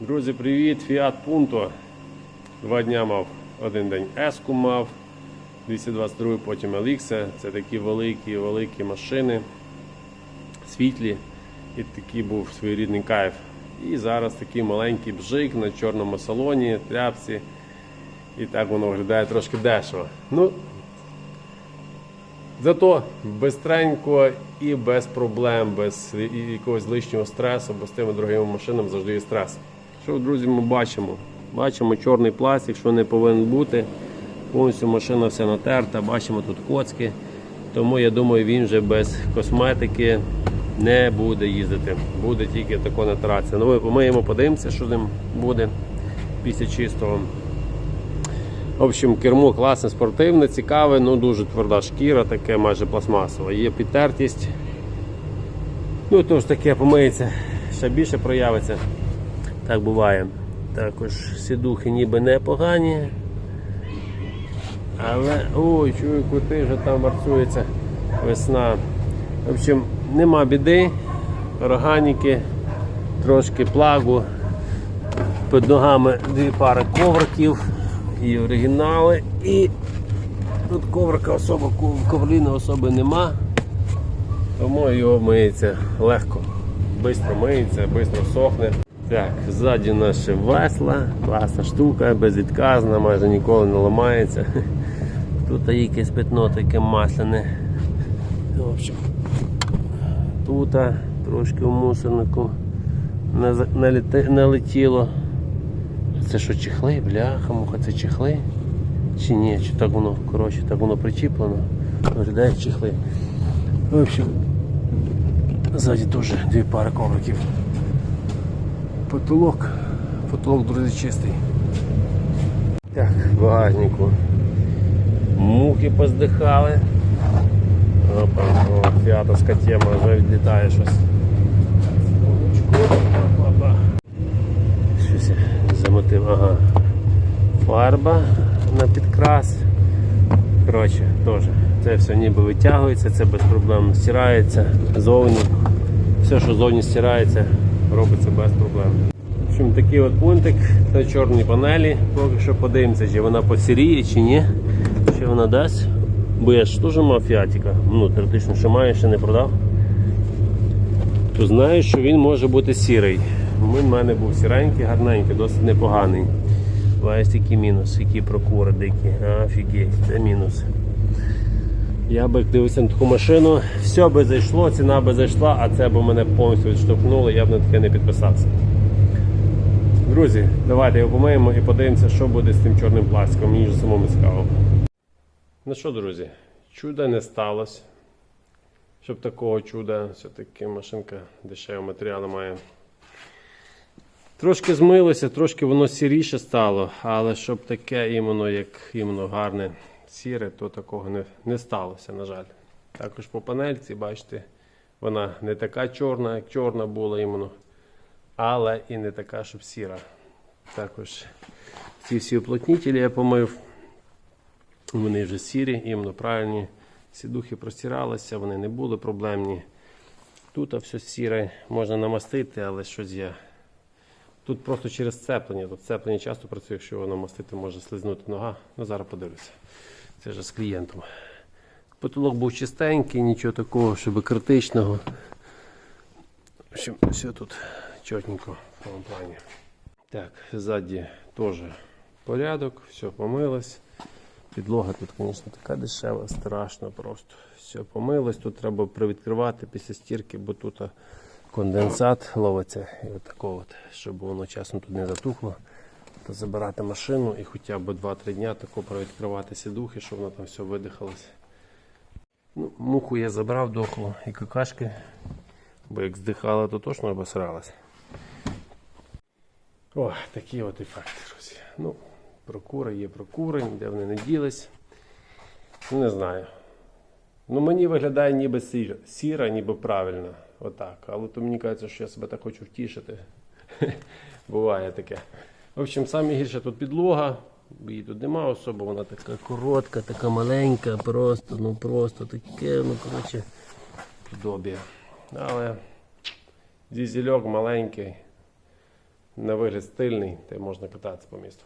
Друзі, привіт! Fiat Punto. Два дня мав один день Еску мав, 222, потім Елікса. Це такі великі, великі машини, світлі. І такий був своєрідний кайф. І зараз такий маленький бжик на чорному салоні, тряпці. І так воно виглядає трошки дешево. Ну, Зато бистренько і без проблем, без якогось лишнього стресу, бо з тими дорогими машинами завжди є стрес. Що, друзі, ми бачимо? Бачимо чорний пластик, що не повинен бути. Повністю машина вся натерта, бачимо тут коцки. Тому я думаю, він вже без косметики не буде їздити. Буде тільки тако натиратися. Ну, ми помиємо, подивимося, що з ним буде після чистого. В общем, кермо класне, спортивне, цікаве, ну дуже тверда шкіра, таке майже пластмасове. Є підтертість. Ну то таке помиється, ще більше проявиться. Так буває. Також сідухи ніби непогані. Але ой, чую, кути вже там варцюється весна. В общем, нема біди, органіки, трошки плагу. Під ногами дві пари ковриків і оригінали. І тут коврика особо, ковроліни особи нема. Тому його миється легко. Бистро миється, бистро сохне. Так, ззаді наші весла, класна штука, безвідказна, майже ніколи не ламається. Тут якесь пятно таке масляне. В общем, тут трошки в мусорнику не-. Це що чехли, бляха, муха, це чехли? Чи ні? Чи так воно, коротше, так воно причіплено. Виглядає як чехли. В общем, ззаді теж дві пари ковриків. Потолок. Потолок, друзі, чистий. Так, в багажнику. Мухи поздихали. Опа, о, фіатовська тема вже відлітає щось. Замотив, ага. Фарба на підкрас. Коротше, теж. Це все ніби витягується, це без проблем стирається зовні. Все, що зовні стирається, робиться без проблем. Общем, такий от пунктик на чорній панелі. Поки що подивимося, чи вона посіріє, чи ні. Чи вона дасть. Бо я ж теж мав фіатіка. Ну, теоретично, що маю, ще не продав то знаю, що він може бути сірий. Він в мене був сіренький, гарненький, досить непоганий. Бачите, який мінус, які прокури дикі. Офігеть, це мінус. Я би дивився на таку машину, все би зайшло, ціна би зайшла, а це б мене повністю відштовхнуло, я б на таке не підписався. Друзі, давайте його помиємо і подивимося, що буде з тим чорним пластиком. Мені вже самому цікаво. Ну що, друзі, чуда не сталося. Щоб такого чуда, все-таки машинка дешевого матеріалу має. Трошки змилося, трошки воно сіріше стало, але щоб таке іменно, як іменно гарне сіре, то такого не, не сталося, на жаль. Також по панельці, бачите, вона не така чорна, як чорна була іменно, але і не така, щоб сіра. Також ці всі уплотнітелі я помив. Вони вже сірі, іменно правильні. Сідухи простиралися, вони не були проблемні. Тут все сіре, можна намастити, але щось я. Тут просто через сцеплення. Тут сцеплення часто працює, якщо його намастити, може слизнути нога. Ну зараз подивлюся. Це вже з клієнтом. Потолок був чистенький, нічого такого, щоб критичного. В общем, все тут чотненько в тому плані. Так, ззаді теж порядок, все помилось. Підлога тут, звісно, така дешева, страшно просто. Все помилось. Тут треба привідкривати після стірки, бо тут конденсат ловиться. І от такого щоб воно часом тут не затухло. То забирати машину і хоча б 2-3 дня тако провідкривати сідухи, щоб воно там все видихалося. Ну, муху я забрав дохло і какашки, бо як здихала, то точно обосралась. О, такі от ефекти, друзі. Ну, прокури є прокури, ніде вони не ділись. Не знаю. Ну, мені виглядає ніби сіра, сіра ніби правильно. Отак. Але то мені кажеться, що я себе так хочу втішити. Буває таке. В общем, саме гірше тут підлога. Її тут нема особо, вона така коротка, така маленька, просто, ну просто таке, ну коротше, подобія. Але дізельок маленький. на вигляд стильний, та можна кататися по місту.